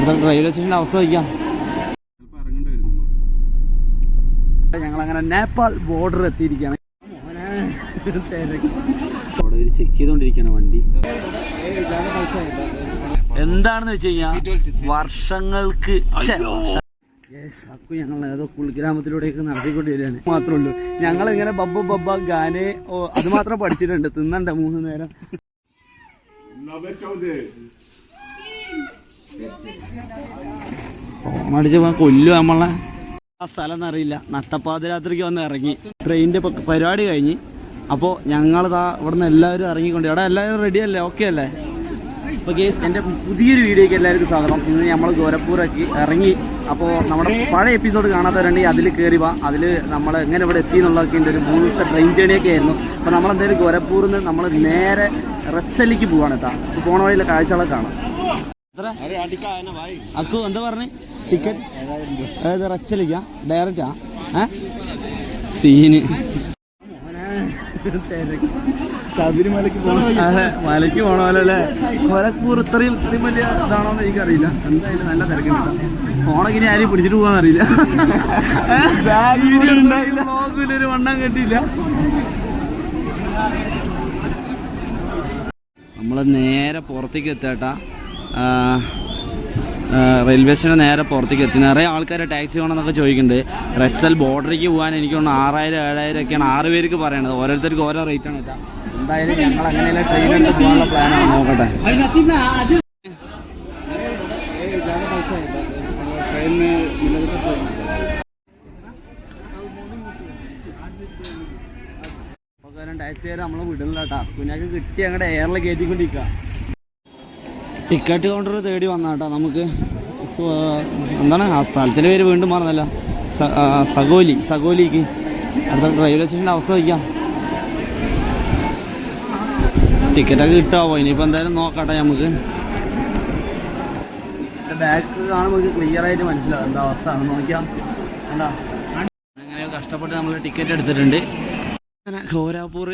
അടുത്ത റെയിൽവേ സ്റ്റേഷന്റെ അവസ്ഥ വയ്ക്കാം അങ്ങനെ നേപ്പാൾ ബോർഡർ എത്തിയിരിക്കുകയാണ്. അവിടെ ഒരു ചെക്ക് ചെയ്തുകൊണ്ടിരിക്കുകയാണ് വണ്ടി. എന്താണെന്ന് വെച്ച് കഴിഞ്ഞാൽ വർഷങ്ങൾക്ക് അക്കു ഞങ്ങൾ ഏതോ കുളിഗ്രാമത്തിലൂടെയൊക്കെ നടത്തിക്കൊണ്ട് വരികയാണ്. മാത്രമേ ഉള്ളൂ. ഞങ്ങൾ ഇങ്ങനെ ബബ്ബ ബബ്ബ ഗാനെ ഓ അത് മാത്രം പഠിച്ചിട്ടുണ്ട്. തിന്നണ്ട മൂന്ന് നേരം. ഫോണടിച്ച് പോകാൻ കൊല്ലു നമ്മളെ. ആ സ്ഥലം എന്നറിയില്ല. നട്ടപ്പാതിരാത്രിക്ക് വന്ന് ഇറങ്ങി. ട്രെയിനിന്റെ പരിപാടി കഴിഞ്ഞ്. അപ്പോൾ ഞങ്ങൾ ദാ ഇവിടുന്ന് എല്ലാവരും ഇറങ്ങിക്കൊണ്ട് അവിടെ എല്ലാവരും റെഡി അല്ലേ? ഓക്കെ അല്ലേ? അപ്പോൾ കേസ് എന്റെ പുതിയൊരു വീഡിയോയ്ക്ക് എല്ലാവർക്കും സ്വാഗതം. ഇന്ന് നമ്മൾ ഗോരപ്പൂരാക്കി ഇറങ്ങി. അപ്പോൾ നമ്മുടെ പഴയ എപ്പിസോഡ് കാണാത്തവരുണ്ടെങ്കിൽ അതിൽ കയറി വാ. അതിൽ നമ്മൾ എങ്ങനെ ഇവിടെ എത്തി എന്നുള്ളതൊക്കെ ഉണ്ട് ഒരു മൂന്ന് ദിവസത്തെ ട്രെയിൻ ജേണിയൊക്കെ ആയിരുന്നു. അപ്പോൾ നമ്മൾ എന്തായാലും ഗോരഖ്പൂരിൽ നിന്ന് നമ്മൾ നേരെ റെസലിക്ക് പോവാണ് കേട്ടോ. പോണ വഴിയിലെ കാഴ്ചകളൊക്കെ കാണാം. അക്കു എന്താ പറഞ്ഞേ? ടിക്കറ്റ്? അതായത് റച്ചലിക്ക? ഡയറക്റ്റാ? ഏ? സീന്. ശബരിമലക്ക് അതെ മലയ്ക്ക് പോണ പോലെ അല്ലേ? കൊലക്കൂർ ഇത്രയും ഇത്രയും വലിയ ഇതാണോന്ന് എനിക്കറിയില്ല. എന്തായാലും നല്ല തിരക്കുണ്ട് ഫോണൊക്കെ ഇനി ആരെയും പിടിച്ചിട്ട് പോകാന്നറിയില്ല ഒരു വണ്ണം കെട്ടിയില്ല. നമ്മൾ നേരെ പുറത്തേക്ക് എത്താട്ടാ. റെയിൽവേ സ്റ്റേഷൻ നേരെ പുറത്തേക്ക് എത്തി. നിറയെ ആൾക്കാർ ടാക്സി വേണമെന്നൊക്കെ ചോദിക്കുന്നുണ്ട് റെക്സൽ ബോർഡറിലേക്ക് പോകാൻ എനിക്ക് തോന്നുന്നു ആറായിരം ഏഴായിരം ഒക്കെയാണ് ആറ് പേർക്ക് പറയണത്. ഓരോരുത്തർക്ക് ഓരോ റേറ്റ് ആണ് കേട്ടോ. എന്തായാലും ഞങ്ങൾ അങ്ങനെയല്ല ട്രെയിൻ എടുത്ത് പോകാനുള്ള പ്ലാനാണ് നോക്കട്ടെ. ടാക്സി ടാക്സിക്കാർ നമ്മളെ വിടില്ല കേട്ടാ. കുഞ്ഞാക്ക് കിട്ടി അങ്ങോട്ട് എയറിൽ കയറ്റിക്കൊണ്ടിരിക്കുക ടിക്കറ്റ് കൗണ്ടർ തേടി വന്ന കേട്ടോ നമുക്ക് എന്താണ്? ആ സ്ഥലത്തിന്റെ പേര് വീണ്ടും മറന്നല്ല. സഗോലി സഗോലിക്ക്. അടുത്ത റെയിൽവേ സ്റ്റേഷന്റെ അവസ്ഥ വയ്ക്കാം ടിക്കറ്റൊക്കെ കിട്ടാവോ? ഇനിയിപ്പോൾ എന്തായാലും നോക്കട്ടെ നമുക്ക്. ബാക്ക് കാണുമ്പോൾ ക്ലിയർ ആയിട്ട് മനസ്സിലാവും. എന്താ അവസ്ഥ ആണെന്ന് നോക്കിയാൽ എന്താ കഷ്ടപ്പെട്ട് നമ്മൾ ടിക്കറ്റ് എടുത്തിട്ടുണ്ട്. ഘോരാപൂർ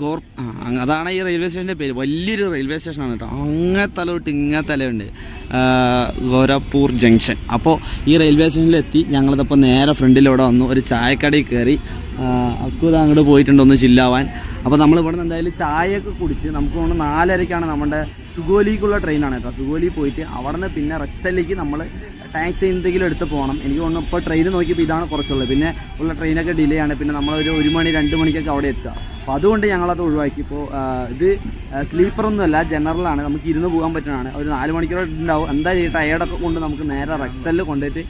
ഗോർ അതാണ് ഈ റെയിൽവേ സ്റ്റേഷന്റെ പേര്. വലിയൊരു റെയിൽവേ സ്റ്റേഷനാണ് കേട്ടോ അങ്ങനെ തല തൊട്ട് ഇങ്ങനെ തലയുണ്ട് ഗോരാപൂർ ജംഗ്ഷൻ അപ്പോൾ ഈ റെയിൽവേ സ്റ്റേഷനിലെത്തി ഞങ്ങളിതപ്പോൾ നേരെ ഫ്രണ്ടിലൂടെ വന്നു. ഒരു ചായക്കടയിൽ കയറി അക്കുത അങ്ങോട്ട് പോയിട്ടുണ്ട് ഒന്ന് ചില്ലാവാൻ അപ്പോൾ നമ്മൾ ഇവിടെ നിന്ന് എന്തായാലും ചായയൊക്കെ കുടിച്ച് നമുക്ക് തോന്നുന്നു നാലരയ്ക്കാണ് നമ്മുടെ സുഗോലിക്കുള്ള ട്രെയിനാണ് കേട്ടോ സുഗോലി പോയിട്ട് അവിടെ നിന്ന് പിന്നെ റെക്സലിലേക്ക് നമ്മൾ ടാക്സി എന്തെങ്കിലും എടുത്ത് പോകണം. എനിക്ക് തോന്നുന്നു ഇപ്പോൾ ട്രെയിൻ നോക്കിയപ്പോൾ ഇതാണ് കുറച്ചുള്ളത്. പിന്നെ ഉള്ള ട്രെയിനൊക്കെ ഡിലേ ആണ്. പിന്നെ നമ്മളൊരു ഒരു മണി രണ്ട് മണിക്കൊക്കെ അവിടെ എത്തുക. അപ്പോൾ അതുകൊണ്ട് ഞങ്ങളത് ഒഴിവാക്കി. ഇപ്പോൾ ഇത് സ്ലീപ്പറൊന്നുമല്ല ജനറലാണ് നമുക്ക് ഇരുന്ന് പോകാൻ പറ്റുന്നതാണ് ഒരു നാല് മണിക്കൂർ ഉണ്ടാവും. എന്തായാലും ഈ ടയേർഡൊക്കെ കൊണ്ട് നമുക്ക് നേരെ റെക്സലിൽ കൊണ്ടുപോയിട്ട്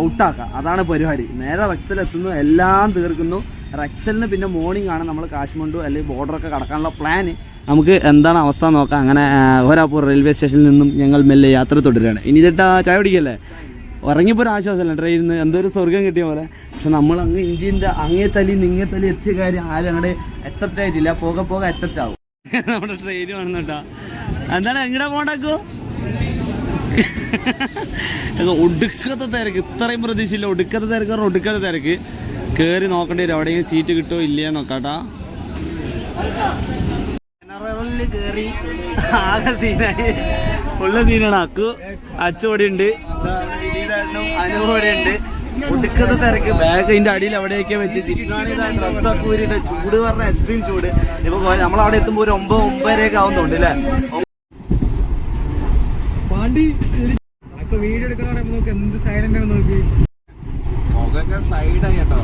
ഔട്ടാക്കാം അതാണ് പരിപാടി. നേരെ റക്സൽ എത്തുന്നു. എല്ലാം തീർക്കുന്നു. റെക്സലിന് പിന്നെ മോർണിംഗ് ആണ്. നമ്മൾ കാശ്മണ്ഡു അല്ലെങ്കിൽ ബോർഡറൊക്കെ കടക്കാനുള്ള പ്ലാന് നമുക്ക് എന്താണ് അവസ്ഥ നോക്കാം. അങ്ങനെ ഒരാപ്പൂർ റെയിൽവേ സ്റ്റേഷനിൽ നിന്നും ഞങ്ങൾ മെല്ലെ യാത്ര തുടരുകയാണ്. ഇനി ചേട്ടാ ചായ പിടിക്കല്ലേ ഉറങ്ങിയപ്പോൾ ഒരു ആശ്വാസമല്ല? ട്രെയിനിൽ നിന്ന് എന്തോ ഒരു സ്വർഗം കിട്ടിയ പോലെ. പക്ഷെ നമ്മൾ അങ്ങ് ഇന്ത്യന്റെ അങ്ങേ തലി നിങ്ങേ തലി എത്തിയ കാര്യം ആരും അങ്ങോട്ട് അക്സെപ്റ്റ് ആയിട്ടില്ല. പോകെ പോകെ അക്സെപ്റ്റ് ആവും. നമ്മുടെ ട്രെയിൻ വേണമെന്നുണ്ടാ എന്താണ് എങ്ങടെ പോണ്ടാക്കോ ഒടുക്കത്തെ തിരക്ക്. ഇത്രയും പ്രതീക്ഷയില്ല. ഒടുക്കത്തെ തിരക്ക് പറഞ്ഞാൽ ഒടുക്കത്തെ തിരക്ക്. കയറി നോക്കേണ്ടി വരും. എവിടെയെങ്കിലും സീറ്റ് കിട്ടുമോ ഇല്ലയോ നോക്കാട്ടാ ജനറലിൽ കേറി ആകെ സീനായി ഉള്ള സീനാണ് അക്കു ഉണ്ട്. അനുഭവടെ ഉണ്ട്. ഒടുക്കത്തെ തിരക്ക്. ബാഗ് അതിന്റെ അടിയിൽ അവിടെയൊക്കെ വെച്ച് ഡ്രസ്സൊക്കെ ചൂട് പറഞ്ഞ എക്സ്ട്രീം ചൂട്. ഇപ്പൊ നമ്മളവിടെ എത്തുമ്പോ ഒരു ഒമ്പത് ഒമ്പതരയൊക്കെ ആവുന്നുണ്ട് അല്ലേ? വീഡിയോ എടുക്കുന്ന പറയുമ്പോ നോക്ക് എന്ത് സൈലന്റ് ആണ് നോക്കി മുഖൊക്കെ സൈഡായി കേട്ടോ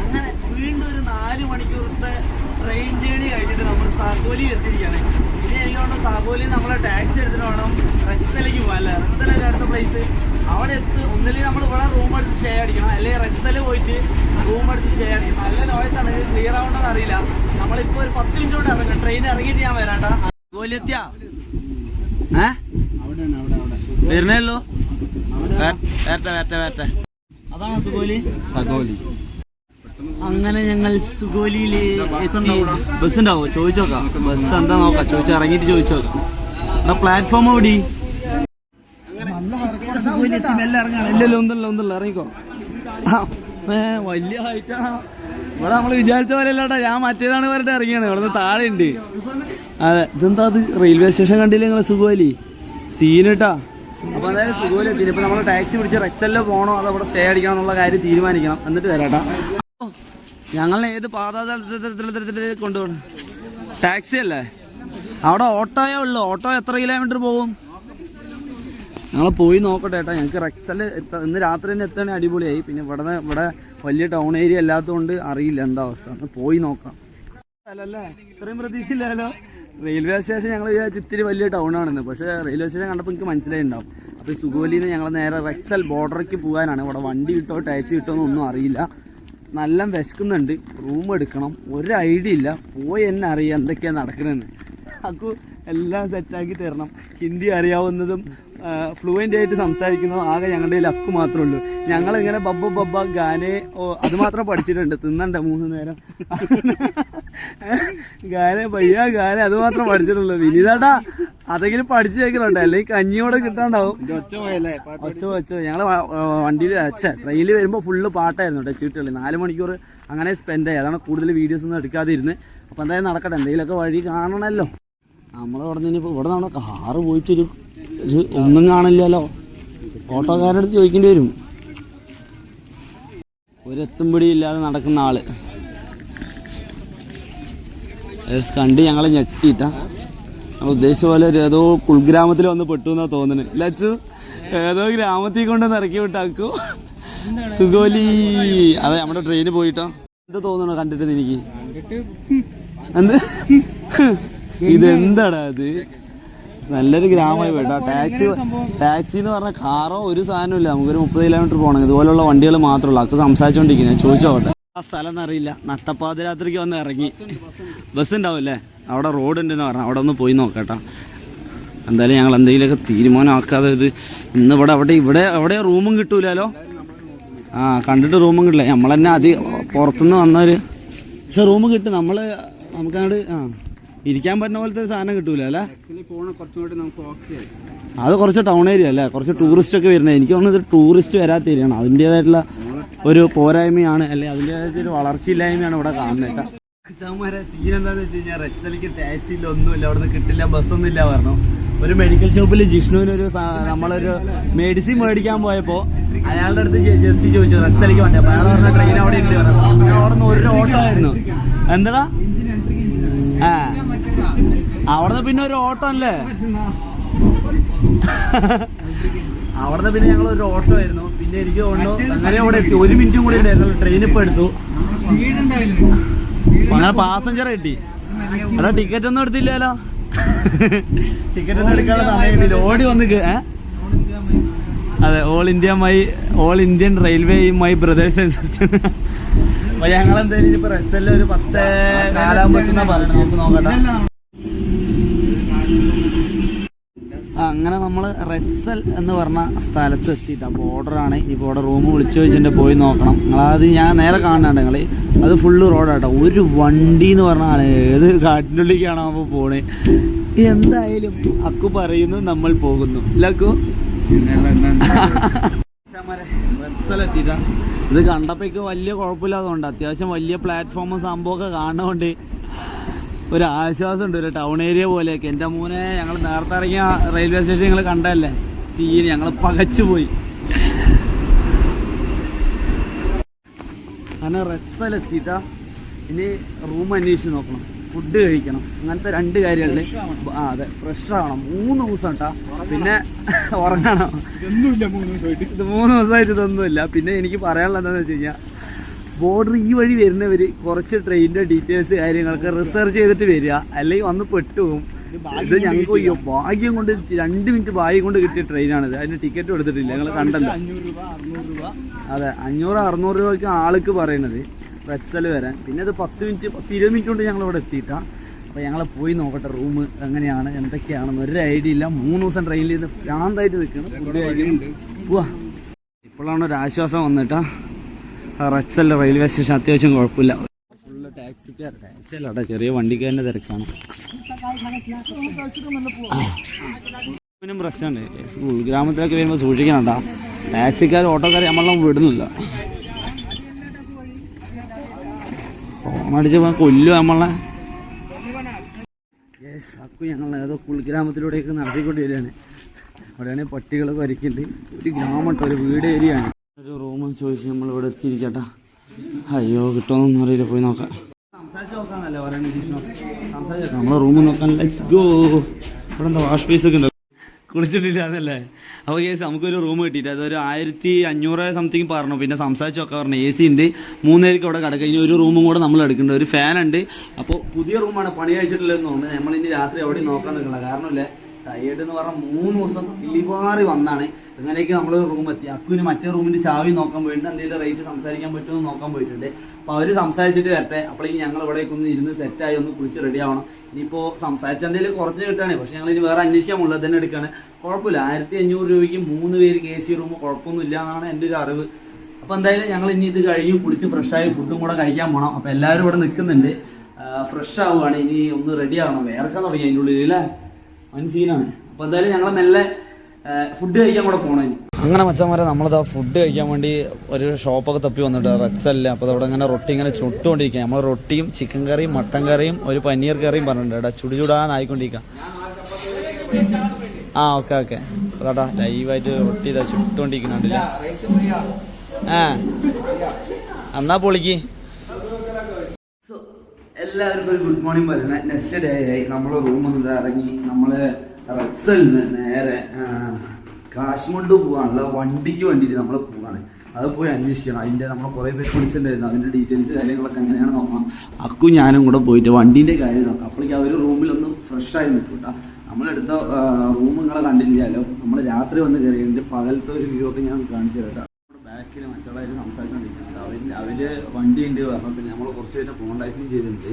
അങ്ങനെ വീണ്ടും ഒരു നാല് മണിക്കൂറത്തെ ട്രെയിൻ ജേണി കഴിഞ്ഞിട്ട് നമ്മൾ സാഗോലി എത്തിയിരിക്കുകയാണ് ഇനി എനിക്ക് തോന്നുന്നു സാഗോലി നമ്മളെ ടാക്സി എടുത്തിട്ട് വേണം റെക്സലേക്ക് പോകാൻ അല്ലേ റെക്സലല്ലേ അടുത്ത പ്ലേസ് അവിടെ എത്തി ഒന്നില്ലെങ്കിൽ നമ്മൾ ഇവിടെ റൂം എടുത്ത് സ്റ്റേ അടിക്കണം. അല്ലെങ്കിൽ റെഡ്സൽ പോയിട്ട് റൂം എടുത്ത് സ്റ്റേ അടിക്കണം. നല്ല നോയ്സ് ആണെങ്കിൽ ക്ലിയർ ആവേണ്ടത് അറിയില്ല. നമ്മളിപ്പോൾ ഒരു പത്ത് മിനിറ്റ് കൊണ്ട് ഇറങ്ങാം. ട്രെയിൻ ഇറങ്ങിയിട്ട് ഞാൻ വരാട്ടാ ഏ അതാണോ സുഗോലി? സഗോലി. അങ്ങനെ ഞങ്ങൾ സുഗോലിയിൽ ബസ് ഉണ്ടാവോ? ചോദിച്ചോക്കാം ബസ് എന്താ നോക്കാം. ചോദിച്ചു ഇറങ്ങിട്ട് ചോദിച്ചോക്കാം എന്നാ പ്ലാറ്റ്ഫോം എവിടെ ഇല്ലല്ലോ ഇറങ്ങിക്കോ. വലിയ ഇവിടെ നമ്മൾ വിചാരിച്ച പോലെ അല്ലാട്ടാ ഞാൻ മറ്റേതാണ് പറഞ്ഞിട്ട് ഇറങ്ങിയാണ്. ഇവിടുന്ന് താഴെ ഉണ്ട് അതെ ഇതെന്താ അത്? റെയിൽവേ സ്റ്റേഷൻ കണ്ടില്ല നിങ്ങൾ സുഗോലി സീനിട്ടാ അപ്പൊ അതായത് എത്തി ഇപ്പൊ നമ്മൾ ടാക്സി പിടിച്ച് റെക്സലിൽ പോകണോ? അതോ അവിടെ സ്റ്റേ അടിക്കണം എന്നുള്ള കാര്യം തീരുമാനിക്കണം. എന്നിട്ട് തരാട്ടാ ഞങ്ങളെ ഏത് പാതാതലത്തിൽ കൊണ്ടുപോകണം? ടാക്സി അല്ലേ? അവിടെ ഓട്ടോയേ ഉള്ളൂ. ഓട്ടോ എത്ര കിലോമീറ്റർ പോകും? ഞങ്ങൾ പോയി നോക്കട്ടെ ഏട്ടാ ഞങ്ങൾക്ക് റെക്സൽ ഇന്ന് രാത്രി തന്നെ എത്തണേ? അടിപൊളിയായി. പിന്നെ ഇവിടെ ഇവിടെ വലിയ ടൗൺ ഏരിയ അല്ലാത്തതുകൊണ്ട് അറിയില്ല എന്താ അവസ്ഥ. പോയി നോക്കാം. അല്ലല്ലേ ഇത്രയും പ്രതീക്ഷയില്ലല്ലോ റെയിൽവേ സ്റ്റേഷൻ ഞങ്ങൾ വിചാരിച്ചു ഇത്തിരി വലിയ ടൗൺ ആണെന്ന്. പക്ഷേ റെയിൽവേ സ്റ്റേഷൻ കണ്ടപ്പോൾ എനിക്ക് മനസ്സിലായിണ്ടാവും. അപ്പോൾ സുഗോലിയിൽ നിന്ന് ഞങ്ങൾ നേരെ റെക്സൽ ബോർഡറിലേക്ക് പോകാനാണ്. ഇവിടെ വണ്ടി കിട്ടോ ടാക്സി കിട്ടോ എന്നൊന്നും അറിയില്ല. നല്ല വിശക്കുന്നുണ്ട്. റൂം എടുക്കണം. ഒരു ഐഡിയ ഇല്ല. പോയി എന്നെ അറിയാം എന്തൊക്കെയാണ് നടക്കണമെന്ന് അക്കു എല്ലാം സെറ്റാക്കി തരണം. ഹിന്ദി അറിയാവുന്നതും ഫ്ലുവന്റ് ആയിട്ട് സംസാരിക്കുന്നതും ആകെ ഞങ്ങളുടെ ലക്ക് മാത്രമേ ഉള്ളൂ. ഞങ്ങളിങ്ങനെ ബബ്ബ ബബ്ബ ഗാനെ ഓ അത് മാത്രം പഠിച്ചിട്ടുണ്ട്. തിന്നണ്ട മൂന്ന് നേരം. ഗാനെ പയ്യ ഗാനെ അത് മാത്രം പഠിച്ചിട്ടുള്ളൂ. വിനീതാട്ടാ അതെങ്കിലും പഠിച്ചു കേൾക്കുന്നുണ്ട് അല്ലെങ്കിൽ കഞ്ഞിയോടെ കിട്ടാണ്ടാവും. ഒച്ച പോയല്ലേ? ഒച്ച ഒച്ച ഞങ്ങൾ വണ്ടിയിൽ അച്ഛ ട്രെയിനിൽ വരുമ്പോൾ ഫുള്ള് പാട്ടായിരുന്നു കേട്ടോ ചീട്ടുകളി നാല് മണിക്കൂർ അങ്ങനെ സ്പെൻഡ് ആയി. അതാണ് കൂടുതൽ വീഡിയോസ് ഒന്നും എടുക്കാതിരുന്ന്. അപ്പം എന്തായാലും നടക്കട്ടെ. എന്തെങ്കിലുമൊക്കെ വഴി കാണണമല്ലോ നമ്മൾ ഇവിടെ നിന്ന് ഇപ്പോൾ ഇവിടെ നമ്മുടെ കാറ് പോയിട്ടൊരു ഒരു ഒന്നും കാണില്ലല്ലോ. ഓട്ടോക്കാരടുത്ത് ചോദിക്കേണ്ടി വരും. ഒരെത്തും പിടിയില്ലാതെ പിടി ഇല്ലാതെ നടക്കുന്ന ആൾ. കണ്ട് ഞങ്ങളെ ഞെട്ടിട്ടാ നമ്മൾ ഉദ്ദേശിച്ച പോലെ ഒരു ഏതോ കുൾഗ്രാമത്തിൽ വന്ന് പെട്ടു എന്നാ തോന്നുന്നത് ലച്ചു ഏതോ ഗ്രാമത്തിൽ കൊണ്ട് ഇറക്കി വിട്ടാക്കു. സുഗോലി അതെ നമ്മുടെ ട്രെയിന് പോയിട്ടോ. എന്ത് തോന്നണോ കണ്ടിട്ട് എനിക്ക് എന്ത്? ഇതെന്താടാ അത്? നല്ലൊരു ഗ്രാമമായി വേണ്ട ടാക്സി ടാക്സി എന്ന് പറഞ്ഞ കാറോ ഒരു സാധനമില്ല നമുക്കൊരു മുപ്പത് കിലോമീറ്റർ പോകണം. ഇതുപോലുള്ള വണ്ടികൾ മാത്രമേ ഉള്ളൂ. അതൊക്കെ ചോദിച്ചോട്ടെ ആ സ്ഥലം എന്നറിയില്ല നട്ടപ്പാതിരാത്രിക്ക് വന്ന് ഇറങ്ങി. ബസ് ഉണ്ടാവില്ലേ അവിടെ റോഡ് ഉണ്ടെന്ന് പറഞ്ഞു. അവിടെ ഒന്ന് പോയി നോക്കട്ടോ. എന്തായാലും ഞങ്ങൾ എന്തെങ്കിലുമൊക്കെ തീരുമാനമാക്കാതെ ഇത് ഇന്ന് ഇവിടെ അവിടെ ഇവിടെ അവിടെ റൂമും കിട്ടൂലല്ലോ ആ കണ്ടിട്ട് റൂമും കിട്ടില്ല. നമ്മൾ തന്നെ അതി പുറത്തുനിന്ന് വന്നവര്. പക്ഷെ റൂം കിട്ടും. നമ്മൾ നമുക്കങ്ങോട്ട് ആ. ഇരിക്കാൻ പറ്റുന്ന പോലത്തെ ഒരു സാധനം കിട്ടൂല അല്ലേ? അത് കുറച്ച് ടൗൺ ഏരിയ അല്ലേ? കുറച്ച് ടൂറിസ്റ്റ് ഒക്കെ വരുന്നത്. എനിക്ക് തോന്നുന്നത് ടൂറിസ്റ്റ് വരാത്ത ഏരിയയാണ് അതിന്റെതായിട്ടുള്ള ഒരു പോരായ്മയാണ് അല്ലെ അതിന്റെതായിട്ട് ഒരു വളർച്ചയില്ലായ്മയാണ് ഇവിടെ കാണുന്നത്. സീൻ എന്താന്ന് വെച്ച് കഴിഞ്ഞാൽ റെക്സലിക്ക് ഇല്ല ഒന്നുമില്ല കിട്ടില്ല ബസ്സൊന്നും ഇല്ല പറഞ്ഞു. ഒരു മെഡിക്കൽ ഷോപ്പിൽ ജിഷ്ണുവിന് ഒരു സാ- നമ്മളൊരു മെഡിസിൻ മേടിക്കാൻ പോയപ്പോ അയാളുടെ അടുത്ത് ജസ്റ്റ് ചോദിച്ചു റെക്സലിക്ക് വേണ്ടി? അപ്പൊ അയാൾ പറഞ്ഞ ട്രെയിൻ അവിടെ ഉണ്ട് പറഞ്ഞു. അവിടെ നിന്ന് ഒരു ഓട്ടോ ആയിരുന്നു. എന്താ ആ. അവിടെ പിന്നെ ഒരു ഓട്ടോ അല്ലേ? അവിടുന്ന് പിന്നെ ഞങ്ങൾ ഒരു ഓട്ടോ ആയിരുന്നു. പിന്നെ എനിക്ക് തോന്നുന്നു അങ്ങനെ അവിടെ എത്തി. ഒരു മിനിറ്റും കൂടി ഉണ്ടായിരുന്നു. ട്രെയിൻ ഇപ്പൊ എടുത്തു. അങ്ങനെ പാസഞ്ചർ കിട്ടി. അല്ല ടിക്കറ്റ് ഒന്നും എടുത്തില്ലല്ലോ. ടിക്കറ്റ് ഒന്നും എടുക്കാനുള്ള ഓടി വന്ന് അതെ all India my all Indian railway my brothers അപ്പൊ ഞങ്ങൾ എന്തായാലും ഇപ്പൊ റെക്സലിൽ ഒരു പത്ത് നാലാം പറയണം നമുക്ക് നോക്കട്ടെ ആ, അങ്ങനെ നമ്മൾ റെഡ്സൽ എന്ന് പറഞ്ഞ സ്ഥലത്ത് എത്തിയിട്ട്. ബോർഡറാണ്. ഈ ബോർഡർ റൂം വിളിച്ചു വെച്ചിട്ട് പോയി നോക്കണം. നിങ്ങളത് ഞാൻ നേരെ കാണുന്നുണ്ട് നിങ്ങൾ അത് ഫുള്ള് റോഡാട്ടോ ഒരു വണ്ടി എന്ന് പറഞ്ഞാൽ ഏത് കാട്ടിന്റെ ഉള്ളിലേക്കാണ് അപ്പോൾ പോണേ. എന്തായാലും അക്കു പറയുന്നു നമ്മൾ പോകുന്നു. റെക്സൽ എത്തിയിട്ടാ. ഇത് കണ്ടപ്പോഴേക്ക് വലിയ കുഴപ്പമില്ലാതുകൊണ്ട് അത്യാവശ്യം വലിയ പ്ലാറ്റ്ഫോമും സംഭവമൊക്കെ കാണുന്നതുകൊണ്ട് ഒരു ആശ്വാസം ഉണ്ട് ഒരു ടൗൺ ഏരിയ പോലെയൊക്കെ. എന്റെ മോനെ ഞങ്ങൾ നേരത്തെ ഇറങ്ങിയ റെയിൽവേ സ്റ്റേഷൻ ഞങ്ങൾ കണ്ടതല്ലേ? സീൻ ഞങ്ങൾ പകച്ചു പോയി. അങ്ങനെ റെക്സൽ എത്തിയിട്ടാ ഇനി റൂം അന്വേഷിച്ച് നോക്കണം. ഫുഡ് കഴിക്കണം. അങ്ങനത്തെ രണ്ട് കാര്യമുണ്ട് ആ അതെ. ഫ്രഷ് ആവണം. മൂന്ന് ദിവസം കേട്ടാ പിന്നെ ഉറങ്ങണം. ഇത് മൂന്ന് ദിവസമായിട്ട് ഇതൊന്നുമില്ല. പിന്നെ എനിക്ക് പറയാനുള്ളത് എന്താണെന്ന് വെച്ച് കഴിഞ്ഞാൽ ബോർഡർ ഈ വഴി വരുന്നവർ കുറച്ച് ട്രെയിനിന്റെ ഡീറ്റെയിൽസ് കാര്യങ്ങളൊക്കെ റിസർച്ച് ചെയ്തിട്ട് വരിക. അല്ലെങ്കിൽ വന്ന് പെട്ടുപോകും. ഇത് ഞങ്ങൾക്ക് അയ്യോ ഭാഗ്യം കൊണ്ട് രണ്ട് മിനിറ്റ് ഭാഗ്യം കൊണ്ട് കിട്ടിയ ട്രെയിനാണിത് അതിന് ടിക്കറ്റ് എടുത്തിട്ടില്ല ഞങ്ങൾ കണ്ടല്ലോ. അതെ അഞ്ഞൂറ് അറുന്നൂറ് രൂപയ്ക്ക് ആൾക്ക് പറയണത്. റെക്സൽ വരാൻ. പിന്നെ അത് പത്ത് മിനിറ്റ് പത്ത് ഇരുപത് മിനിറ്റ് കൊണ്ട് ഞങ്ങൾ ഇവിടെ എത്തിയിട്ടാ. അപ്പോൾ ഞങ്ങൾ പോയി നോക്കട്ടെ റൂം എങ്ങനെയാണ് എന്തൊക്കെയാണെന്ന്. ഒരു ഐഡിയ ഇല്ല. മൂന്ന് ദിവസം ട്രെയിനിൽ നിന്ന് ഭ്രാന്തായിട്ട് നിൽക്കണം ഇപ്പോഴാണ് ഒരു ആശ്വാസം വന്നിട്ടാ. റെക്സൽ റെയിൽവേ സ്റ്റേഷൻ അത്യാവശ്യം കുഴപ്പമില്ല. ഫുള്ള് ടാക്സിക്കാർ. ടാക്സി അല്ല കേട്ടോ ചെറിയ വണ്ടിക്കാരന്റെ തിരക്കാണ്. ഇതിനും പ്രശ്നമുണ്ട്. സ്കൂൾ ഗ്രാമത്തിലൊക്കെ വരുമ്പോൾ സൂക്ഷിക്കണണ്ട ടാക്സിക്കാർ ഓട്ടോക്കാർ നമ്മളൊന്നും വിടുന്നില്ല. ഫോണടിച്ച് കൊല്ലു നമ്മളെ. അക്കു ഞങ്ങൾ ഏതോ കുൾഗ്രാമത്തിലൂടെയൊക്കെ നടത്തിക്കൊണ്ട് വരികയാണ് ഇവിടെയാണ് പട്ടികൾ വരയ്ക്കുന്നുണ്ട് ഒരു ഗ്രാമം ഒരു വീട് ഏരിയ ആണ് ഒരു റൂം ചോദിച്ച് നമ്മൾ ഇവിടെ എത്തിയിരിക്കട്ടെ. അയ്യോ കിട്ടുമെന്നൊന്നും അറിയില്ല പോയി നോക്കാം. നമ്മളെ റൂം നോക്കാൻ ലെറ്റ്സ് ഗോ ഇവിടെ എന്താ വാഷ് ബേസ് ഒക്കെ ഉണ്ടോ? കുളിച്ചിട്ടില്ല അപ്പോൾ കേസ് നമുക്കൊരു റൂം കിട്ടിയിട്ട് അതൊരു ആയിരത്തി അഞ്ഞൂറ് സംതിങ് പറഞ്ഞു. പിന്നെ സംസാരിച്ച് നോക്കാൻ പറഞ്ഞു. എ സി ഉണ്ട്. മൂന്നേർക്ക് അവിടെ കിടക്കുക ഇനി ഒരു റൂമും കൂടെ നമ്മൾ എടുക്കേണ്ടത് ഒരു ഫാൻ ഉണ്ട്. അപ്പോൾ പുതിയ റൂമാണ് പണി കഴിച്ചിട്ടില്ലെന്ന് തോന്നുന്നത് നമ്മൾ ഇനി രാത്രി അവിടെ നോക്കാൻ നിൽക്കണം കാരണമില്ലേ? ടയേർഡ് എന്ന് പറഞ്ഞാൽ മൂന്ന് ദിവസം കിളിമാറി വന്നാണ്. അങ്ങനെയൊക്കെ നമ്മൾ റൂം എത്തി. അക്കുവിന് മറ്റേ റൂമിന്റെ ചാവി നോക്കാൻ പോയിട്ടുണ്ട്. എന്തെങ്കിലും റേറ്റ് സംസാരിക്കാൻ പറ്റുമെന്ന് നോക്കാൻ പോയിട്ടുണ്ട്. അപ്പോൾ അവർ സംസാരിച്ചിട്ട് വരട്ടെ. അപ്പോഴേക്കും ഞങ്ങൾ ഇവിടേക്ക് ഒന്ന് ഇരുന്ന് സെറ്റായി ഒന്ന് കുളിച്ച് റെഡി ആവണം. ഇനിയിപ്പോൾ സംസാരിച്ച എന്തെങ്കിലും കുറച്ച് കിട്ടുകയാണ് പക്ഷേ ഞങ്ങൾ ഇനി വേറെ അന്വേഷിക്കാൻ ഉള്ളത് തന്നെ എടുക്കുകയാണ് കുഴപ്പമില്ല. ആയിരത്തി അഞ്ഞൂറ് രൂപയ്ക്ക് മൂന്ന് പേര് എ സി റൂം കുഴപ്പമൊന്നുമില്ല എന്നാണ് എന്റെ ഒരു അറിവ്. അപ്പോൾ എന്തായാലും ഞങ്ങൾ ഇനി ഇത് കഴിഞ്ഞ് കുളിച്ച് ഫ്രഷായി ഫുഡും കൂടെ കഴിക്കാൻ പോകണം അപ്പോൾ എല്ലാവരും ഇവിടെ നിൽക്കുന്നുണ്ട്. ഫ്രഷ് ആവുകയാണ് ഇനി ഒന്ന് റെഡി ആവണം. വേറെ തുടങ്ങി അതിന്റെ ഉള്ളിൽ അല്ലേ? വൻ സീനാണ് അപ്പൊ എന്തായാലും ഞങ്ങൾ മെല്ലെ ഫുഡ് കഴിക്കാൻ കൂടെ പോണേ അങ്ങനെ മച്ചന്മാരെ നമ്മളിതാ ഫുഡ് കഴിക്കാൻ വേണ്ടി ഒരു ഷോപ്പൊക്കെ തപ്പി വന്നിട്ട്. റച്ചല്ല അപ്പോൾ അവിടെ ഇങ്ങനെ റൊട്ടി ഇങ്ങനെ ചുട്ടുകൊണ്ടിരിക്കുക നമ്മൾ റൊട്ടിയും ചിക്കൻ കറിയും മട്ടൻ കറിയും ഒരു പനീർ കറിയും പറഞ്ഞിട്ടുണ്ട് എടാ ചുടു ചുടാന്നായിക്കൊണ്ടിരിക്കുക ആ ഓക്കെ ഓക്കെ. അതാട്ടാ ലൈവായിട്ട് റൊട്ടി ഇതാ ചുട്ടുകൊണ്ടിരിക്കുന്നുണ്ടല്ലേ ആ. എന്നാ പൊളിക്ക്? എല്ലാവർക്കും ഒരു ഗുഡ് മോർണിംഗ് പറയുന്നത് നെക്സ്റ്റ് ഡേ ആയി. നമ്മൾ റൂമിൽ നിന്ന് ഇറങ്ങി. നമ്മൾ റെക്സിൽ നിന്ന് നേരെ കാശ്മുണ്ട് പോകാനുള്ള വണ്ടിക്ക് വേണ്ടിയിട്ട് നമ്മൾ പോവാണ്. അത് പോയി അന്വേഷിക്കണം. അതിന്റെ നമ്മൾ കുറേ പേര് വിളിച്ചിട്ടുണ്ടായിരുന്നു. അതിന്റെ ഡീറ്റെയിൽസ് കാര്യങ്ങളൊക്കെ എങ്ങനെയാണ് നോക്കണം. അക്കു ഞാനും കൂടെ പോയിട്ട് വണ്ടീന്റെ കാര്യം നോക്കാം. അപ്പോഴേക്കും അവർ റൂമിലൊന്നും ഫ്രഷായി നിൽക്കൂട്ട കേട്ടോ നമ്മളെടുത്ത റൂമുകളെ കണ്ടില്ലാലോ നമ്മൾ രാത്രി വന്ന് കയറിയതിന്റെ പകലത്തെ ഒരു വ്യൂ ഒക്കെ ഞാൻ കാണിച്ചു തരാം ഒരിക്കലും മറ്റുള്ളവരും സംസാരിച്ചുകൊണ്ടിരിക്കുന്നത് അവർ അവർ വണ്ടി ഉണ്ട് പറഞ്ഞപ്പോൾ നമ്മൾ കുറച്ച് പേരെ കോണ്ടാക്ടും ചെയ്തിട്ടുണ്ട്.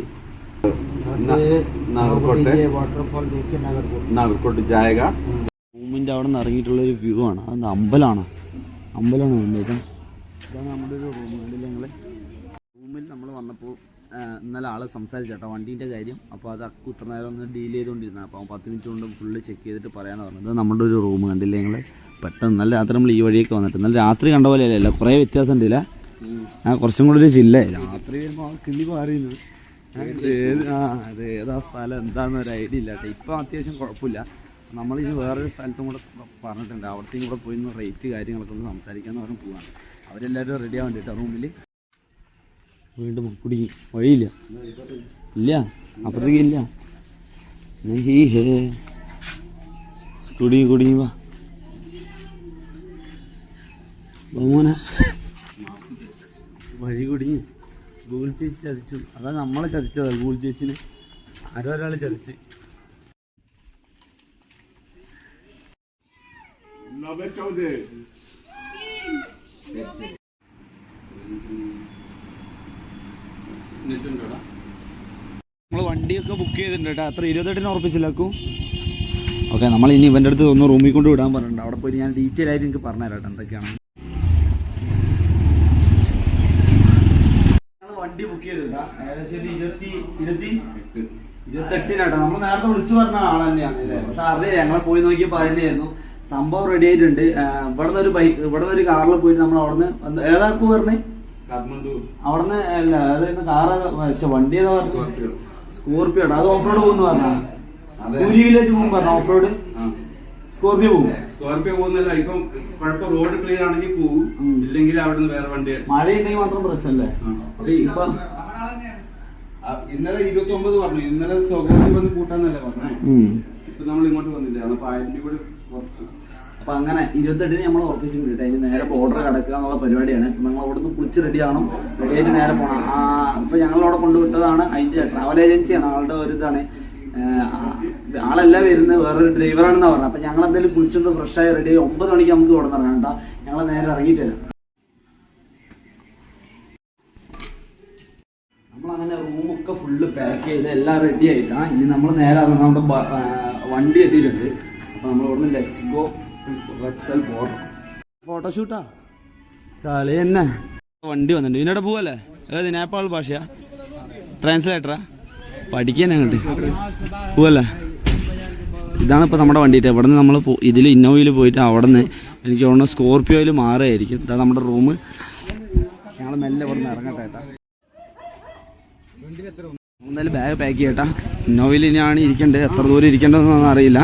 നാഗർകോട്ടെ. ജായക. മൂവ്മെന്റ് അവിടെ നിന്ന് ഇറങ്ങിയിട്ടുള്ള ഒരു വ്യൂ ആണ് അത് അമ്പലമാണ് അമ്പലമാണ് വേണ്ടത് ഇതാണ് നമ്മുടെ ഒരു റൂമുകളിൽ റൂമിൽ നമ്മൾ വന്നപ്പോൾ ഇന്നലെ ആൾ സംസാരിച്ചേട്ടാ വണ്ടീന്റെ കാര്യം. അപ്പോൾ അത് അക്കു ഇത്ര നേരം ഒന്ന് ഡീൽ ചെയ്തുകൊണ്ടിരുന്നത് അപ്പോൾ പത്ത് മിനിറ്റ് കൊണ്ട് ഫുള്ള് ചെക്ക് ചെയ്തിട്ട് പറയാമെന്ന് പറഞ്ഞത്. നമ്മുടെ ഒരു റൂം കണ്ടില്ലേ ഞങ്ങൾ പെട്ടെന്ന് നല്ല രാത്രി നമ്മൾ ഈ വഴിയൊക്കെ വന്നിട്ട്. നല്ല രാത്രി കണ്ട പോലെ അല്ല കുറേ വ്യത്യാസം ഉണ്ടല്ല? ആ കുറച്ചും കൂടി ഒരു ചില്ലേ രാത്രി വരുമ്പോൾ കിളി മാറിയിരുന്നു. ഏത് ആ അത് ഏതാ സ്ഥലം എന്താണെന്ന് ഒരു ഐഡിയ ഇല്ല കേട്ടോ. ഇപ്പം അത്യാവശ്യം കുഴപ്പമില്ല. നമ്മൾ ഇനി വേറൊരു സ്ഥലത്തും കൂടെ പറഞ്ഞിട്ടുണ്ട്. അവിടത്തേക്കും കൂടെ പോയി റേറ്റ് കാര്യങ്ങളൊക്കെ ഒന്ന് സംസാരിക്കാമെന്ന് പറഞ്ഞ് പോവാണ്. അവരെല്ലാവരും റെഡി റൂമിൽ വീണ്ടും കുടുങ്ങി വഴിയില്ല. ഇല്ല. അപ്പുറത്തേക്ക് ഇല്ല. കുടുങ്ങി കുടുങ്ങി വാ. ബഹുമാന വഴി കുടുങ്ങി ഗൂഗിൾ ചേച്ചി ചതിച്ചു. അതാ നമ്മളെ ചതിച്ചതാ. ഗൂഗിൾ ചേച്ചിന് ആരോ ഒരാൾ ചതിച്ച്. നമ്മൾ വണ്ടിയൊക്കെ ബുക്ക് ചെയ്തിട്ടുണ്ട് കേട്ടോ അത്ര ഇരുപത്തെട്ടിന് ഉറപ്പിച്ചില്ലാക്കും. ഓക്കെ നമ്മൾ ഇനി ഇവന്റെ അടുത്ത് ഒന്ന് റൂമിൽ കൊണ്ട് വിടാൻ പറഞ്ഞിട്ടുണ്ട്. അവിടെ പോയി ഞാൻ ഡീറ്റെയിൽ ആയിട്ട് എനിക്ക് പറഞ്ഞുതരാം കേട്ടോ എന്തൊക്കെയാണ്. വണ്ടി ബുക്ക് ചെയ്തിട്ടാ ഏകദേശം ഇരുപത്തി ഇരുപത്തി ഇരുപത്തെട്ടിനാട്ടോ നമ്മൾ നേരത്തെ വിളിച്ചു പറഞ്ഞ ആൾ തന്നെയാണ് അല്ലേ? പക്ഷെ അറിയില്ല ഞങ്ങൾ പോയി നോക്കി അതിനെയായിരുന്നു സംഭവം റെഡി ആയിട്ടുണ്ട്. ഇവിടുന്ന് ഒരു ബൈക്ക് ഇവിടുന്ന് ഒരു കാറിൽ പോയിട്ട് നമ്മൾ അവിടുന്ന് ഏതാക്കു പറഞ്ഞേ? അവിടുന്ന് അല്ല അതായത് കാറ് വണ്ടി ഏതാ പറഞ്ഞു? സ്കോർപ്പിയോ അത് ഓഫ് റോഡ് പോകുന്നു പറഞ്ഞാൽ. വില്ലേജ് പോകും പറഞ്ഞു ഓഫ് റോഡ്? സ്കോർപിയോ സ്കോർപ്പിയോ പോകും സ്കോർപ്പിയോ പോകുന്നില്ല ഇപ്പം കുഴപ്പം റോഡ് ക്ലിയർ ആണെങ്കിൽ പോകും. ഇല്ലെങ്കിൽ അവിടുന്ന് വേറെ വണ്ടി മഴ ഉണ്ടെങ്കിൽ മാത്രം പ്രശ്നമല്ലേ ഇപ്പൊ ഇന്നലെ ഇരുപത്തി ഒമ്പത് പറഞ്ഞു. ഇന്നലെ സ്വകാര്യം വന്ന് കൂട്ടാന്നല്ലേ പറഞ്ഞേ? ഇപ്പൊ നമ്മൾ ഇങ്ങോട്ട് വന്നില്ല? അപ്പൊ ആയിരം രൂപ കൂടി കുറച്ചു. അപ്പൊ അങ്ങനെ ഇരുപത്തെട്ടിന് നമ്മൾ ഓഫീസിൽ കിട്ടും അതിന് നേരെ ബോർഡർ കിടക്കുക എന്നുള്ള പരിപാടിയാണ്. നമ്മൾ അവിടുന്ന് കുളിച്ച് റെഡി ആവണം. റെഡി ആയിട്ട് നേരെ പോകണം ഇപ്പൊ ഞങ്ങൾ അവിടെ കൊണ്ടുവിട്ടതാണ് അതിന്റെ ട്രാവൽ ഏജൻസിയാണ് ആളുടെ ഒരു ഇതാണ്. ആളല്ല വരുന്നത്. വേറൊരു ഡ്രൈവറാണെന്നാ പറഞ്ഞത്. അപ്പൊ ഞങ്ങൾ എന്തെങ്കിലും കുളിച്ചൊന്ന് ഫ്രഷ് ആയി റെഡി ആയി. ഒമ്പത് മണിക്ക് നമുക്ക് ഇവിടെ ഇറങ്ങണ്ട ഞങ്ങൾ നേരെ ഇറങ്ങിയിട്ടില്ല നമ്മളങ്ങനെ റൂമൊക്കെ ഫുള്ള് പാക്ക് ചെയ്ത് എല്ലാം റെഡി ആയിട്ടാണ് ഇനി നമ്മൾ നേരെ നമ്മുടെ വണ്ടി എത്തിയിട്ടുണ്ട്. അപ്പൊ നമ്മൾ ഇവിടുന്ന് ലെറ്റ്സ് ഗോ റെക്സൽ ബോർഡർ ഫോട്ടോഷൂട്ടാ കളി തന്നെ. വണ്ടി വന്നിട്ടുണ്ട്. ഇതിനോട് പോവല്ലേ? ഏത് നേപ്പാൾ ഭാഷയാ? ട്രാൻസ്ലേറ്ററാ പഠിക്കാൻ അങ്ങോട്ട് പോവല്ലേ? ഇതാണ് ഇപ്പോൾ നമ്മുടെ വണ്ടി ഇവിടെ നിന്ന് നമ്മൾ ഇതിൽ ഇന്നോവയിൽ പോയിട്ട് അവിടെ നിന്ന് എനിക്ക് തോന്നുന്നു സ്കോർപ്പിയോയിൽ മാറുമായിരിക്കും ഇതാ നമ്മുടെ റൂം. ഞങ്ങൾ മെല്ലെ ഇവിടെ നിന്ന് ഇറങ്ങട്ടെ എന്തായാലും ബാഗ് പാക്ക് ചെയ്യട്ടാ. ഇന്നോവയിൽ ഇനിയാണ് ഇരിക്കേണ്ടത്. എത്ര ദൂരം ഇരിക്കേണ്ടതെന്നൊന്നും അറിയില്ല.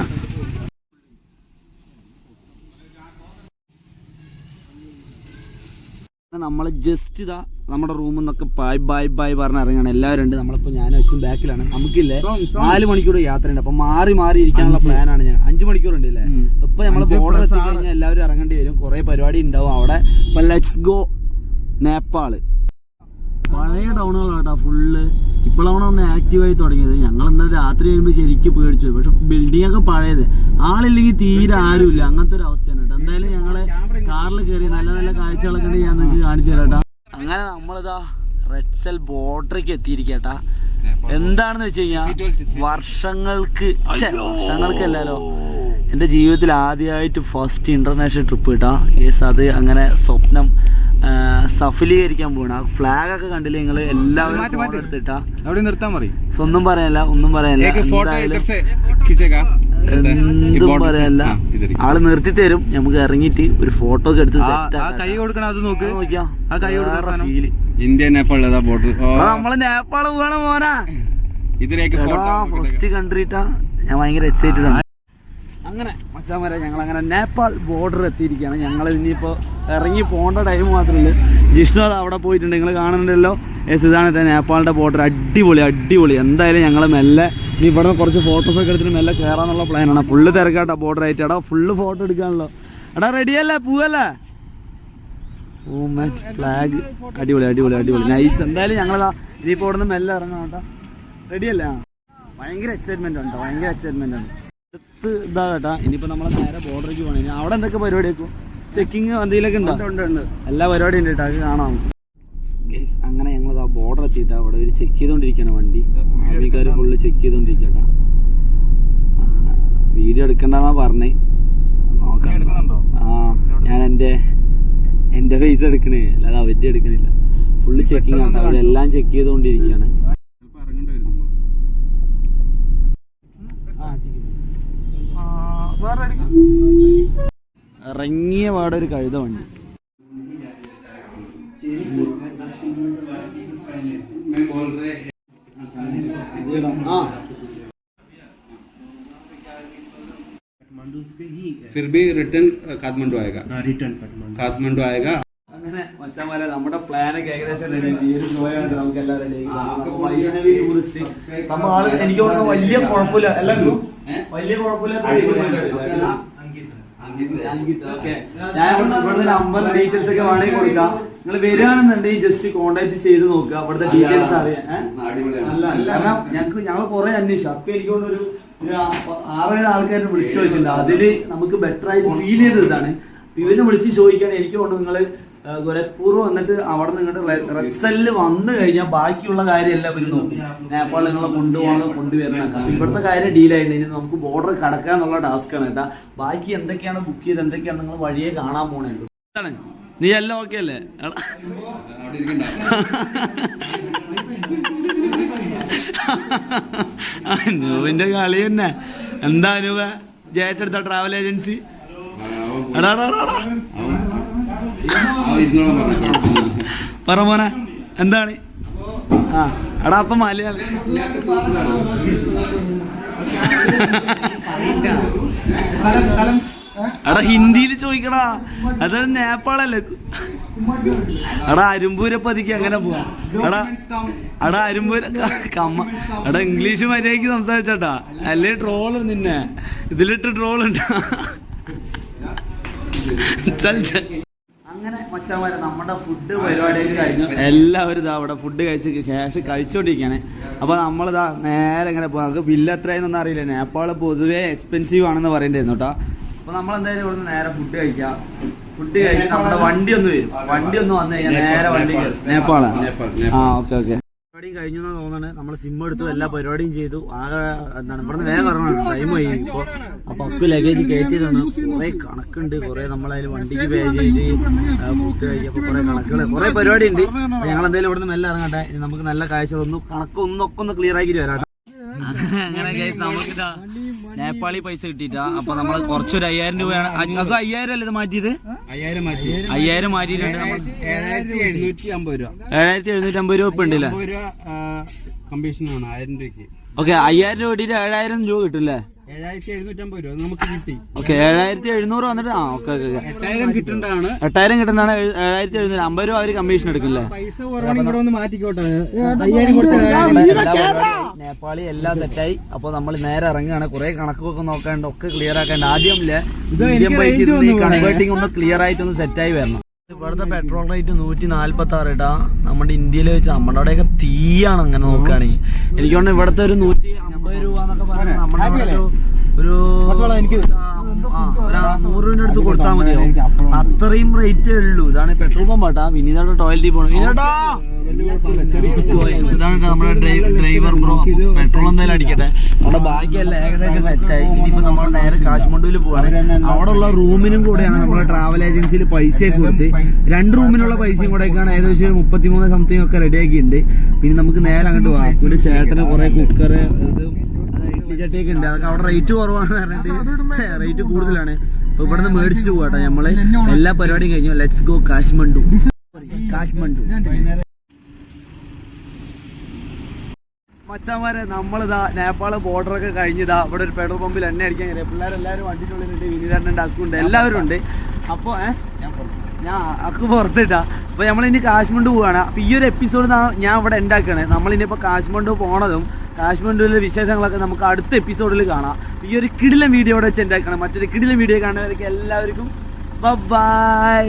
നമ്മൾ ജസ്റ്റ് ഇതാ നമ്മുടെ റൂമിൽ നിന്നൊക്കെ ബായ് ബായ് ബായ് പറഞ്ഞ് ഇറങ്ങാണ്. എല്ലാവരും ഉണ്ട്. നമ്മളിപ്പോൾ ഞാൻ അച്ഛൻ ബാക്കിലാണ്. നമുക്കില്ലേ. നാല് മണിക്കൂർ യാത്രയുണ്ട്. അപ്പൊ മാറി മാറി ഇരിക്കാനുള്ള പ്ലാനാണ് ഞാൻ. അഞ്ചു മണിക്കൂർ ഉണ്ട് അല്ലേ. ഇപ്പൊ നമ്മൾ ബോർഡർ plus എത്തി ആറ്. കഴിഞ്ഞാൽ എല്ലാവരും ഇറങ്ങേണ്ടി വരും. കുറെ പരിപാടി ഉണ്ടാവും അവിടെ. ഇപ്പൊ ലെറ്റ്സ് ഗോ നേപ്പാൾ. പഴയ ടൗണുകളാട്ടാ ഫുള്ള് ഇപ്പോഴാണ് ഒന്ന് ആക്റ്റീവായി തുടങ്ങിയത്? ഞങ്ങൾ ഇന്നലെ രാത്രി വരുമ്പോൾ ശരിക്കും പേടിച്ചു പക്ഷെ ബിൽഡിംഗ് ഒക്കെ പഴയത്. ആളില്ലെങ്കിൽ തീരെ ആരുമില്ല. അങ്ങനത്തെ ഒരു ഞങ്ങൾ കാറിൽ കയറി നല്ല നല്ല കാഴ്ചകളൊക്കെ ഉണ്ട് ഞാൻ നിങ്ങൾക്ക് കാണിച്ചു തരാട്ടാ അങ്ങനെ നമ്മളിതാ റെഡ്സൽ ബോർഡറിക്ക് എത്തിയിരിക്കട്ടാ എന്താണെന്ന് വെച്ച് കഴിഞ്ഞാൽ വർഷങ്ങൾക്ക് വർഷങ്ങൾക്കല്ലല്ലോ. എന്റെ ജീവിതത്തിൽ ആദ്യമായിട്ട് ഫസ്റ്റ് ഇന്റർനാഷണൽ ട്രിപ്പ് കിട്ടാം യെസ് അത് അങ്ങനെ സ്വപ്നം സഫലീകരിക്കാൻ പോകണം ആ ഫ്ലാഗ് ഒക്കെ കണ്ടില്ലേ നിങ്ങൾ എല്ലാവരും എടുത്തിട്ടാ. നിർത്താൻ പറയാനല്ല ഒന്നും പറയാനില്ല എന്തായാലും പറയല്ല. ആൾ നിർത്തി തരും. നമുക്ക് ഇറങ്ങിയിട്ട് ഒരു ഫോട്ടോ എടുത്ത് കൈ കൊടുക്കണം അത് നോക്ക്. നോക്കിയാ. ആ കൈ ഇന്ത്യ നേപ്പാൾ ബോട്ടിൽ നമ്മൾ നേപ്പാൾ പോകണം മോനാ. ഇതിലേക്ക് ഫസ്റ്റ് കണ്ടിട്ടാ ഞാൻ ഭയങ്കര എക്സൈറ്റഡ് ആണ്. അങ്ങനെ മച്ചാമര ഞങ്ങൾ അങ്ങനെ നേപ്പാൾ ബോർഡർ എത്തിയിരിക്കുകയാണ്. ഞങ്ങൾ ഇനിയിപ്പോൾ ഇറങ്ങി പോകേണ്ട ടൈം മാത്രമല്ല ജിഷ്ണു അത് അവിടെ പോയിട്ടുണ്ട്. നിങ്ങൾ കാണുന്നുണ്ടല്ലോ. എസ് ഇതാണ് നേപ്പാളിന്റെ ബോർഡർ അടിപൊളി അടിപൊളി. എന്തായാലും ഞങ്ങൾ മെല്ലെ ഇനി ഇവിടെ കുറച്ച് ഫോട്ടോസൊക്കെ എടുത്തിട്ട് മെല്ലെ കയറാന്നുള്ള പ്ലാനാണ് ഫുള്ള് തിരക്കാട്ടോ ബോർഡർ ആയിട്ട്. എടാ ഫുള്ള് ഫോട്ടോ എടുക്കാണല്ലോ. എടാ റെഡിയല്ലേ പൂവല്ലേ? ഓ മാൻ ഫ്ലാഗ് അടിപൊളി അടിപൊളി അടിപൊളി. നൈസ് എന്തായാലും ഞങ്ങളതാ ഇനിയിപ്പോൾ ഇവിടെ നിന്ന് മെല്ലെ ഇറങ്ങാം കേട്ടോ. റെഡിയല്ലേ ഭയങ്കര എക്സൈറ്റ്മെന്റ് ഉണ്ടോ? ഭയങ്കര എക്സൈറ്റ്മെന്റ് ഉണ്ട്? അടുത്ത് ഇതാ കേട്ടാ ഇനിയിപ്പോ നമ്മൾ നേരെ ബോർഡറേക്ക് പോകണം ഇനി അവിടെ എന്തൊക്കെ പരിപാടി വെക്കും ചെക്കിങ് എന്തെങ്കിലുമൊക്കെ ഉണ്ടോ? എല്ലാ പരിപാടിയും ഉണ്ട് കേട്ടോ. അത് കാണാം. Guys, അങ്ങനെ ഞങ്ങൾ ആ ബോർഡർ എത്തിയിട്ട്. അവിടെ ഒരു ചെക്ക് ചെയ്തുകൊണ്ടിരിക്കുകയാണ് വണ്ടി. ആർമിക്കാർ ഫുള്ള് ചെക്ക് ചെയ്തുകൊണ്ടിരിക്കട്ടാ വീഡിയോ എടുക്കണ്ടെന്നാ പറഞ്ഞേ. നോക്കാം? ആ ഞാൻ എന്റെ എന്റെ ഫേസ് എടുക്കണേ. അല്ലാതെ അവരുടെ എടുക്കണില്ല. ഫുള്ള് ചെക്കിങ് ആണ്. അവിടെ എല്ലാം ചെക്ക് ചെയ്തുകൊണ്ടിരിക്കുകയാണ് ചിലപ്പോൾ ഇറങ്ങേണ്ടി വരും നമ്മൾ വേറെ അടിക്കും ഇറങ്ങിയ പാടെ ഒരു കഴുത വണ്ടി ആ फिर भी रिटर्न काठमांडू आएगा റിട്ടേൺ काठमांडू आएगा അങ്ങനെ മച്ചാമാരെ നമ്മുടെ പ്ലാനൊക്കെ ഏകദേശം ready ആയി. ഈ ഒരു show ആണ് നമുക്ക് എല്ലാം ready ആയി. വൈഷ്ണവി ടൂറിസ്റ്റ് സംഭവം ആള് എനിക്ക് തോന്നുന്നു വലിയ കുഴപ്പമില്ല അല്ല ഗുരു? വലിയ കുഴപ്പമില്ല. ഞാൻ ഇവിടുത്തെ നമ്പർ ഡീറ്റെയിൽസ് ഒക്കെ വേണമെങ്കിൽ കൊടുക്കാം. നിങ്ങൾ വരികയാണെന്നുണ്ടെങ്കിൽ ജസ്റ്റ് കോണ്ടാക്ട് ചെയ്ത് നോക്കുക. അവിടുത്തെ ഡീറ്റെയിൽസ് അറിയാം. അല്ല കാരണം ഞങ്ങൾക്ക് ഞങ്ങൾ കുറെ അന്വേഷിച്ചു. അപ്പൊ എനിക്കൊന്നൊരു ആറേഴ് ആൾക്കാരെ വിളിച്ചു ചോദിച്ചിട്ടുണ്ട്. അതിൽ നമുക്ക് ബെറ്റർ ആയിട്ട് ഫീൽ ചെയ്തതാണ് ഇവർ വിളിച്ച് ചോദിക്കാൻ എനിക്ക് കൊണ്ട് നിങ്ങൾ ഗോരഖ്പൂർ വന്നിട്ട് അവിടെ നിന്നിട്ട് റെക്സലിൽ വന്നു കഴിഞ്ഞാൽ ബാക്കിയുള്ള കാര്യം എല്ലാം ഇവർ നോക്കും. നേപ്പാളിൽ നിങ്ങളെ കൊണ്ടുപോകണം കൊണ്ടുവരണം ഇവിടുത്തെ കാര്യം ഡീലായിട്ട് ഇനി നമുക്ക് ബോർഡർ കടക്കുക എന്നുള്ള ടാസ്ക് ആണ് കേട്ടാ. ബാക്കി എന്തൊക്കെയാണ് ബുക്ക് ചെയ്ത് എന്തൊക്കെയാണ് നിങ്ങൾ വഴിയെ കാണാൻ പോണേണ്ടത് നീ എല്ലാം ഓക്കെ അല്ലേ? അനൂപിന്റെ കളി തന്നെ. എന്താ അനൂപ? ജയറ്റെടുത്ത ട്രാവൽ ഏജൻസി എടാ. പറ മോനെ എന്താണ്? ആ എടാ അപ്പൊ മലയാളം. എടാ ഹിന്ദിയിൽ ചോദിക്കടാ. അത് നേപ്പാളല്ലേ? എടാ അരുമ്പൂരപ്പതിക്ക് അങ്ങനെ പോവാ. എടാ എടാ അരുമ്പൂര കമ്മ എടാ ഇംഗ്ലീഷ് മര്യാദയ്ക്ക് സംസാരിച്ചട്ടാ. അല്ലേ ട്രോൾ നിന്നെ? ഇതിലിട്ട് ട്രോൾ ഉണ്ട്. ചൽ ചൽ. അങ്ങനെ മച്ചാമാരെ നമ്മുടെ ഫുഡ് പരിപാടിയൊക്കെ കഴിഞ്ഞു എല്ലാവരും ഇതാ അവിടെ ഫുഡ് കഴിച്ച് ക്യാഷ് കഴിച്ചോണ്ടിരിക്കുകയാണ് അപ്പൊ നമ്മളിതാ നേരെ ഇങ്ങനെ പോകാം നമുക്ക് ബില്ല് എത്രയെന്നൊന്നും അറിയില്ല. നേപ്പാൾ പൊതുവേ എക്സ്പെൻസീവ് ആണെന്ന് പറയണ്ടായിരുന്നു കേട്ടോ. അപ്പൊ നമ്മൾ എന്തായാലും ഇവിടുന്ന് നേരെ ഫുഡ് കഴിക്കാം. ഫുഡ് കഴിച്ച് നമ്മുടെ വണ്ടി ഒന്ന് വരും. വണ്ടി ഒന്ന് വന്നു കഴിഞ്ഞാൽ നേരെ വണ്ടി. നേപ്പാളാണ് ആ ഓക്കെ ഓക്കെ. പരിപാടിയും കഴിഞ്ഞു എന്നാ തോന്നുന്നത് നമ്മൾ സിം എടുത്തു എല്ലാ പരിപാടിയും ചെയ്തു. ആകെ എന്താണ് ഇവിടുന്ന് വേഗം ഇറങ്ങണം. ടൈം ആയി ഇപ്പൊ അപ്പൊ അക്കു ലഗേജ് കയറ്റി തന്നു. കുറെ കണക്കുണ്ട്. കുറെ നമ്മളതിൽ വണ്ടിക്ക് പേ ചെയ്ത് ഫുഡ് കഴിക്കപ്പോ കുറെ കണക്കുകൾ കുറെ പരിപാടി ഉണ്ട് ഞങ്ങൾ എന്തായാലും ഇവിടുന്ന് മെല്ലെ ഇറങ്ങട്ടെ. നമുക്ക് നല്ല കാഴ്ച ഒന്ന് കണക്ക് ഒന്നൊക്കെ ഒന്ന് ക്ലിയർ ആക്കി വരാം. അങ്ങനെ നേപ്പാളി പൈസ കിട്ടിയിട്ടാ. അപ്പൊ നമ്മൾ കുറച്ചൊരു അയ്യായിരം രൂപയാണ്. നിങ്ങൾക്ക് അയ്യായിരം അല്ലേ ഇത് മാറ്റിയത്? അയ്യായിരം മാറ്റി. അയ്യായിരം മാറ്റിയിട്ടുണ്ട് നമ്മൾ ഏഴായിരത്തി എഴുന്നൂറ്റി അമ്പത് രൂപ. ഏഴായിരത്തി എഴുന്നൂറ്റി അമ്പത് രൂപ ഇപ്പൊ ഉണ്ടല്ലേ അമ്പത് രൂപ കമ്മീഷനാണ് ആയിരം രൂപയ്ക്ക്. ഓക്കെ അയ്യായിരം രൂപ കിട്ടിയിട്ട് ഏഴായിരം രൂപ കിട്ടും അല്ലേ ഏഴായിരത്തി എഴുന്നൂറ്റമ്പത് രൂപ നമുക്ക് കിട്ടി. ഓക്കെ ഏഴായിരത്തി എഴുന്നൂറ് വന്നിട്ട് ആ ഓക്കെ ഓക്കെ ഓക്കെ. എട്ടായിരം കിട്ടേണ്ടതാണ് എട്ടായിരം ഏഴായിരത്തി എഴുന്നൂറ് അമ്പത് രൂപ അവർ കമ്മീഷൻ എടുക്കില്ലേ? പൈസ കുറവാണെങ്കിൽ ഇവിടെ ഒന്ന് മാറ്റിക്കോട്ടെ. അയ്യായിരം കൊടുത്ത നേപ്പാളി എല്ലാം തെറ്റായി. അപ്പൊ നമ്മൾ നേരെ ഇറങ്ങുകയാണ്. കുറെ കണക്കൊക്കെ നോക്കാണ്ട് ഒക്കെ ക്ലിയർ ആക്കാണ്ട്. ആദ്യം ഇല്ലേ ഇന്ത്യൻ പൈസ കൺവേർട്ടിംഗ് ഒന്ന് ക്ലിയർ ആയിട്ട് ഒന്ന് സെറ്റായി വരണം. ഇവിടുത്തെ പെട്രോൾ റേറ്റ് നൂറ്റി നാല്പത്തി ആറ് ഇട്ടാ നമ്മുടെ ഇന്ത്യയിൽ വെച്ച് നമ്മുടെ അവിടെയൊക്കെ തീയാണ് അങ്ങനെ നോക്കുകയാണെങ്കിൽ. എനിക്ക് തോന്നുന്നു ഇവിടുത്തെ ഒരു നൂറ്റി അമ്പത് രൂപ എന്നൊക്കെ പറഞ്ഞാൽ നമ്മുടെ അവിടെ ഒരു- നൂറ് രൂപ അടുത്ത് കൊടുത്താൽ മതിയാവും അത്രയും റേറ്റേ ഉള്ളൂ. ഇതാണ് പെട്രോൾ പമ്പ് ആട്ടാ വിനീതയുടെ ടോയ്ലറ്റിൽ പോകണം ഇതാണ് നമ്മുടെ ഡ്രൈവർ ബ്രോ പെട്രോൾ എന്തായാലും അടിക്കട്ടെ. നമ്മുടെ ബാക്കിയെല്ലാം ഏകദേശം സെറ്റായി ഇനിയിപ്പോ നമ്മൾ നേരെ കാശ്മണ്ഡുവിൽ പോവാണ്. അവിടെ ഉള്ള റൂമിനും കൂടെയാണ് നമ്മുടെ ട്രാവൽ ഏജൻസിയിൽ പൈസ കൊടുത്ത്. രണ്ട് റൂമിനുള്ള പൈസയും കൂടെയൊക്കെയാണ് ഏകദേശം മുപ്പത്തിമൂന്ന് സംതിങ് ഒക്കെ റെഡി ആക്കിയിട്ടുണ്ട്. പിന്നെ നമുക്ക് നേരെ അങ്ങോട്ട് പോകാം ഒരു ചേട്ടന് കുറെ കുക്കർ ചട്ടിയൊക്കെ ഉണ്ട്. അതൊക്കെ അവിടെ റേറ്റ് കുറവാണ് പറഞ്ഞിട്ട് റേറ്റ് കൂടുതലാണ്. അപ്പൊ ഇവിടെ നിന്ന് മേടിച്ചിട്ട് പോകാട്ടോ നമ്മൾ. എല്ലാ പരിപാടിയും കഴിഞ്ഞു. ലെറ്റ്സ് ഗോ കാശ്മണ്ഡു കാശ്മണ്ഡു മച്ചാമാരെ നമ്മളിതാ നേപ്പാൾ ബോർഡർ ഒക്കെ കഴിഞ്ഞിതാ ഇവിടെ ഒരു പെട്രോൾ പമ്പിൽ എണ്ണ അടിക്കാൻ കയറി പിള്ളേരെല്ലാവരും വണ്ടിക്കുള്ളിലുണ്ട് വിനീതാരനുണ്ട് അക്കുണ്ട് എല്ലാവരും ഉണ്ട്. അപ്പോൾ ഞാൻ അക്ക് പുറത്തിട്ടാ. അപ്പൊ നമ്മളിനി കാശ്മണ്ഡു പോവാണ്. അപ്പോൾ ഈ ഒരു എപ്പിസോഡ് ഞാൻ ഇവിടെ ഉണ്ടാക്കുകയാണ് നമ്മളിനിപ്പോ കാശ്മണ്ഡു പോണതും കാശ്മണ്ഡുവിലെ വിശേഷങ്ങളൊക്കെ നമുക്ക് അടുത്ത എപ്പിസോഡിൽ കാണാം. ഈ ഒരു കിടിലൻ വീഡിയോ ഇവിടെ വെച്ച് ഉണ്ടാക്കണം മറ്റൊരു കിടിലൻ വീഡിയോ കാണുന്നവർക്ക് എല്ലാവർക്കും ബൈ